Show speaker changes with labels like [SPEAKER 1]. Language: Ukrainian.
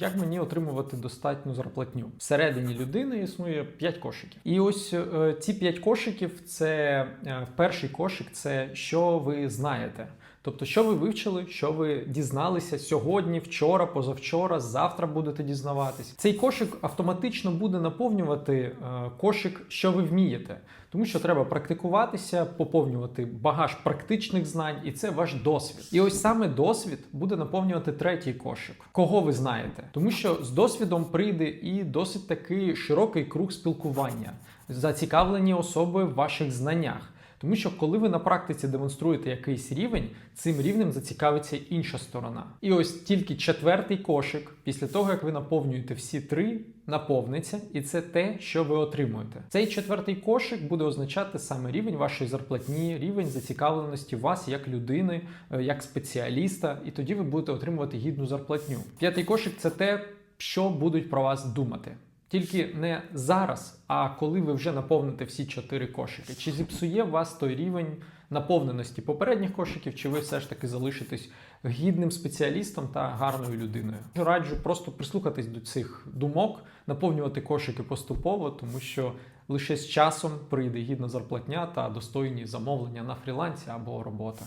[SPEAKER 1] як мені отримувати достатню зарплатню. Всередині людини існує 5 кошиків. І ось е, ці 5 кошиків це е, перший кошик це що ви знаєте. Тобто, що ви вивчили, що ви дізналися сьогодні, вчора, позавчора, завтра будете дізнаватись. Цей кошик автоматично буде наповнювати е, кошик, що ви вмієте, тому що треба практикуватися, поповнювати багаж практичних знань, і це ваш досвід. І ось саме досвід буде наповнювати третій кошик. Кого ви знаєте? Тому що з досвідом прийде і досить такий широкий круг спілкування, зацікавлені особи в ваших знаннях. Тому що коли ви на практиці демонструєте якийсь рівень, цим рівнем зацікавиться інша сторона. І ось тільки четвертий кошик, після того як ви наповнюєте всі три, наповниться, і це те, що ви отримуєте. Цей четвертий кошик буде означати саме рівень вашої зарплатні, рівень зацікавленості вас як людини, е, як спеціаліста, і тоді ви будете отримувати гідну зарплатню. П'ятий кошик це те, що будуть про вас думати. Тільки не зараз, а коли ви вже наповните всі чотири кошики. Чи зіпсує вас той рівень наповненості попередніх кошиків, чи ви все ж таки залишитесь гідним спеціалістом та гарною людиною? Раджу просто прислухатись до цих думок, наповнювати кошики поступово, тому що лише з часом прийде гідна зарплатня та достойні замовлення на фрілансі або робота.